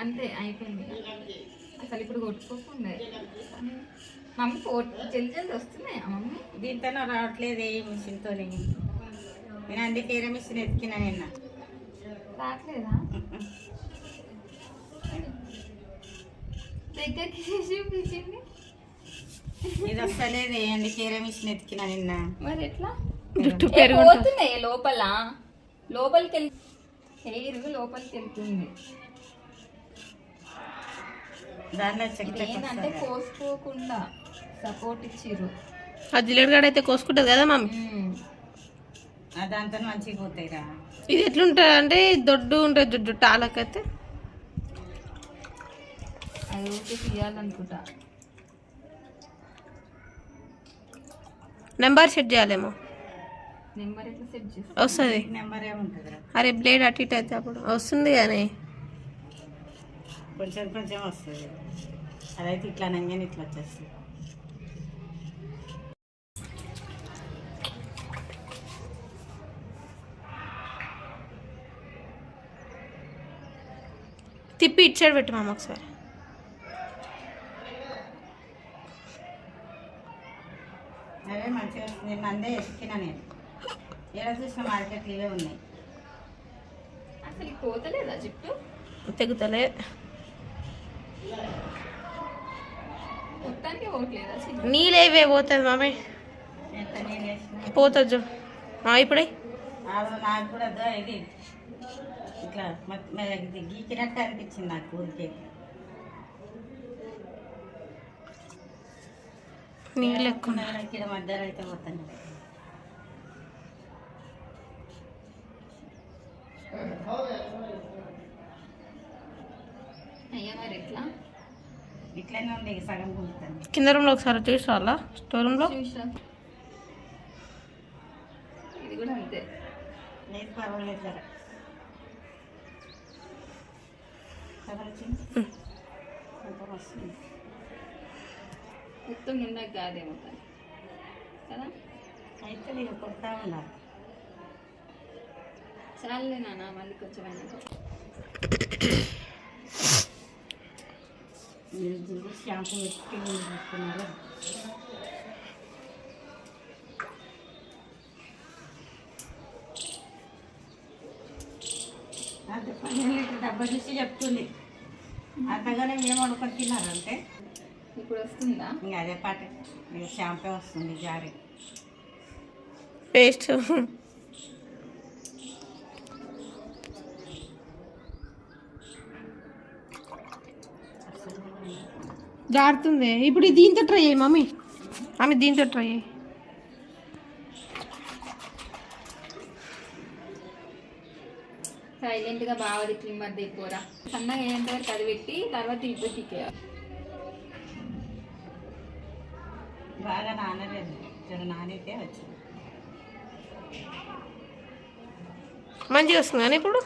అంతే అయిపోయింది. అసలు ఇప్పుడు కొట్టుకోకుండా. మమ్మీ ఫోర్ జల్ది జల్ది వస్తున్నాయా మమ్మీ? దీంతోనే రావట్లేదు ఏ మిషన్తో నేను అందుకే ఏరే మిషన్ ఎతికినా నిన్న. రావట్లేదా? దగ్గరికి చూపించింది ఇది వస్తలేదు అందుకే ఏరే మిషన్ ఎతికినా నిన్న. మరి ఎట్లా? జుట్టు ఏ, పెరుగు పోతున్నాయి లోపల? లోపలికి వెళ్ళి హెయిర్ లోపలికి వెళ్తుంది ఏంటంటే కోసుకోకుండా సపోర్ట్ ఇచ్చిర్రు. ఆ జిల్లెడ్ గడ అయితే కోసుకుంటుంది కదా మమ్మీ దాంతో మంచిగా పోతాయిరా ఇది ఎట్లుంటుంది అంటే దొడ్డు ఉంటుంది జుట్టు టాలకైతే అది ఊరికే తీయాలనుకుంటా. నెంబర్ సెట్ చేయాలేమో. నెంబర్ ఎట్లా సెట్ చేస్తా వస్తుంది. నెంబర్ ఏముంటుందిరా అరే బ్లేడ్ అటు ఇటు అయితే అప్పుడు. వస్తుంది కానీ. కొంచెం కొంచెం వస్తుంది. అదైతే ఇట్లా నంగానే ఇట్లా వచ్చేస్తుంది. తిప్పి ఇటు సైడ్ పెట్టు మామ ఒకసారి. అదే మంచిగా నిన్న అందే ఎతికినా నేను. చూసిన మార్కెట్లు ఇవే ఉన్నాయి. అసలు పోతలేదా జుట్టు? తెగుతలే. మొత్తానికి పోవట్లేదా చిన్న? నీళ్ళేవే పోతుంది మామీ ఎంత నేను వేసిన? పోతుంది ఆ, ఇప్పుడే? నాకు కూడా ఇది. ఇట్లా గీకినట్టు అనిపించింది నాకు ఊరికే. నీళ్ళు ఎక్కువ. మధ్యలో అయితే పోతాను అయ్యా మరి ఎట్లా ఇట్లనే ఉంది ఇక సగం గుంపుతాను కింద రూమ్లో ఒకసారి చూసి స్టోర్ రూమ్లో? చూసా. ఇది కూడా అంతే. మొత్తం నిండా కాదేమో కదా? అయితే నేను కొడతా ఉండాలి చాలులే నాన్న మళ్ళీ కొంచెం షాంపూ పెట్టి తీసుకున్నారు? అంత పన్నెండు లీటర్ డబ్బా చూసి చెప్తుంది. అంతగానే మేము వండుకొని తిన్నారంటే ఇప్పుడు వస్తుందా? ఇంకా అదే పాట. షాంపూ వస్తుంది జారీ. పేస్ట్. జారుతుంది. ఇప్పుడు దీంతో ట్రై అయ్యి మమ్మీ. ఆమె దీంతో ట్రై అయ్యి సైలెంట్గా బాగా క్లిమ్మర్ దిగిపోరా సన్నగా అయ్యేంత వరకు అది పెట్టి తర్వాత ఇప్పుడు తిక్కేయాలి బాగా నానలేదు. జర నానైతే వచ్చింది. మంచిగా వస్తుంది కానీ ఇప్పుడు?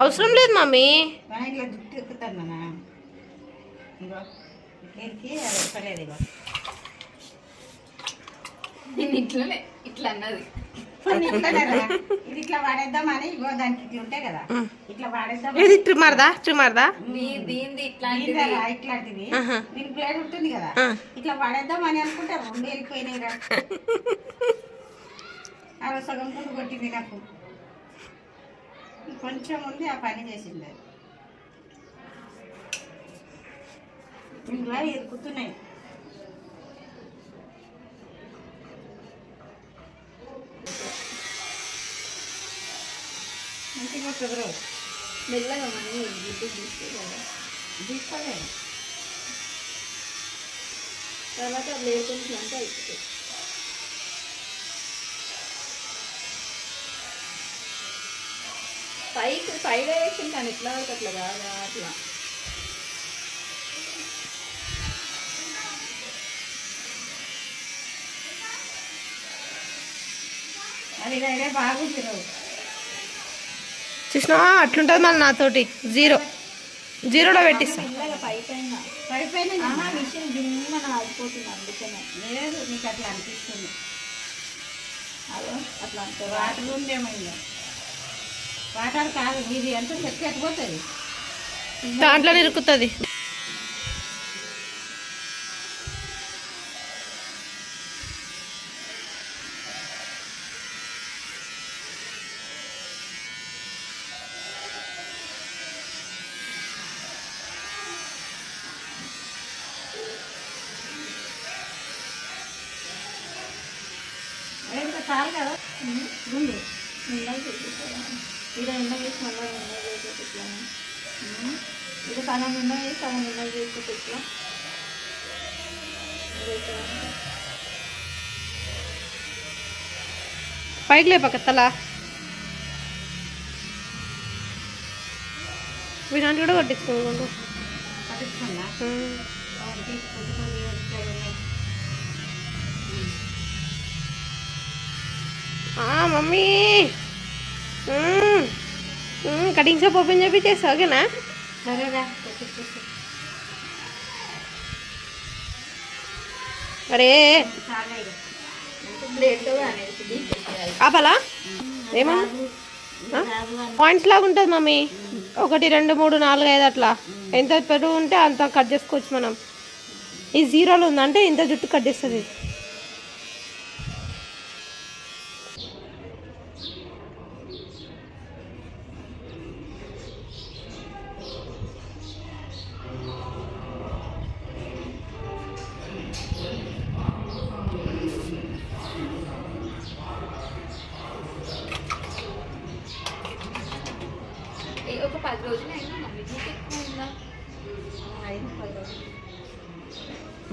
అవసరం లేదు మమ్మీ. మన ఇట్లా జుట్టు ఎక్కుతాను నాన్న. ఇగో ఇట్లా ఎక్కి అది ఎక్కలేదు ఇగో నేను ఇట్లనే ఇట్లా అన్నది. ఇది ఇట్లా వాడేద్దామని ఇగో దానికి ఇట్లా ఉంటాయి కదా? ఇట్లా వాడేద్దాం ఇది దీనిది ఇట్లాంటిది. ఇట్లాంటిది. దీని ఉంటుంది కదా. ఇట్లా వాడేద్దామని అనుకుంటే రెండు వెళ్ళిపోయినాయి రా అవి సగం కుండు కొట్టింది నాకు. కొంచెం ఉంది ఆ పని చేసింది. ఇంట్లో ఇరుకుతున్నాయి మంచిగా వస్తుంది మెల్లగా మళ్ళీ గుడ్డు తీసుకోవాలి తీసుకోలే తర్వాత అంటే అయిపోతుంది పైకి పై డైరెక్షన్ కానీ ఎట్లా వరకు అట్లా కాదా అట్లా. అది బాగుంది చూసినావా అట్లుంటుంది మళ్ళీ నాతోటి. జీరో. జీరోలో పెట్టిస్తా. లేదు నీకు అట్లా అనిపిస్తుంది. అదో అట్లా అంటే వాటర్ ఉందేమో ఇంకా. వాటర్ కాదు ఇది ఎంత చెట్టు ఎట్టిపోతుంది దాంట్లో ఇరుకుతుంది చాలు కదా? ఇది ఎండ వేసి మళ్ళీ ఎండ వేసి ఇట్లా ఇది సగం ఎండ వేసి సగం ఎండ వేసి ఇట్లా పైకి లేపక తల. వీళ్ళంటి కూడా తీసుకుంటూ మమ్మీ. కటింగ్ షాప్ ఓపెన్ చేపించేసి ఓకేనా సరేరా అరే. ఆపలా? ఏమన్నా? పాయింట్స్ లాగా ఉంటుంది మమ్మీ. ఒకటి రెండు మూడు నాలుగు ఐదు అట్లా. ఎంత పెరుగు ఉంటే అంత కట్ చేసుకోవచ్చు మనం. ఈ జీరోలో ఉందంటే ఇంత జుట్టు కట్ చేస్తుంది.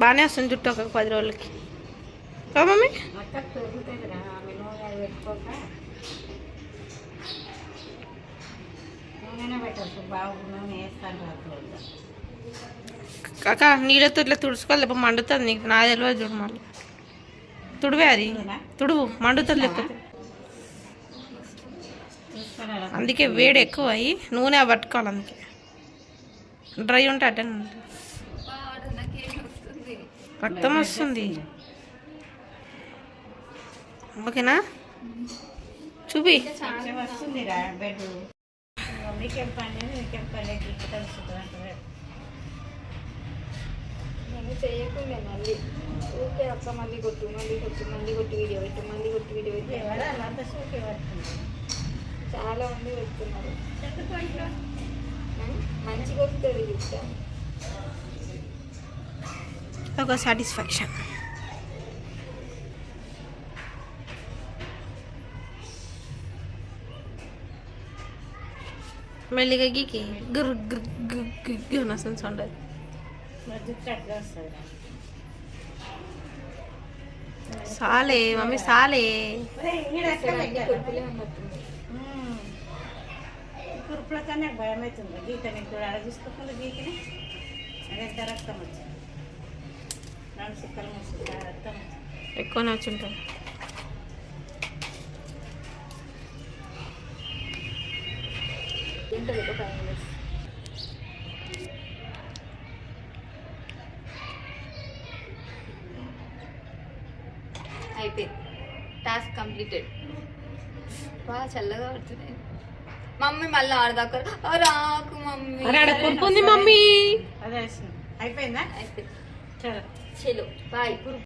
బాగానే వస్తుంది జుట్టు ఒక పది రోజులకి. మమ్మీ. కాక నీళ్ళతో ఇట్లా తుడుచుకోవాలి లేకపోతే మండుతుంది నీకు. నా తెలియదు చూడు మళ్ళీ. తుడివే అది. తుడువు మండుతుంది లేకపోతే అందుకే వేడి ఎక్కువ అయ్యి నూనె పట్టుకోవాలి అందుకే. డ్రై ఉంటే అటెండ్ ఉంటుంది. రక్తం వస్తుంది. ఓకేనా? చూపి. చేయకుండా మళ్ళీ. అక్క మళ్ళీ కొట్టు మళ్ళీ కొట్టు మళ్ళీ కొట్టు వీడియో పెట్టు మళ్ళీ కొట్టు వీడియో పెట్టు. ఎవరు అంత సూకే పడుతుంది? చాలా మంది పెడుతున్నారు. ఉం? మంచిగా వస్తుంది చూస్తా ఒక సాటిస్ఫాక్షన్ మెల్లిగా గీకి గుర్ గుర్ గుర్ గుర్ గుర్ వస్తుంది సౌండ్ అది జుట్టు అట్లా వస్తుంది సాలే మమ్మీ సాలే అన్ని కొట్టులే ఉన్నట్టుంది కురుపులతో నాకు భయం అవుతుంది గీత నేను కూడా అలా తీసుకోకుండా గీతని అదంతా రక్తం వచ్చింది ఫైవ్ మినిట్స్ అయిపోయింది. టాస్క్ కంప్లీటెడ్ బాగా చల్లగా పడుతున్నాయి మమ్మీ మళ్ళీ ఆడదాకా రాకు మమ్మీ. మమ్మీ. అదే అయిపోయిందా? అయిపోయింది. చలో చలో బాయ్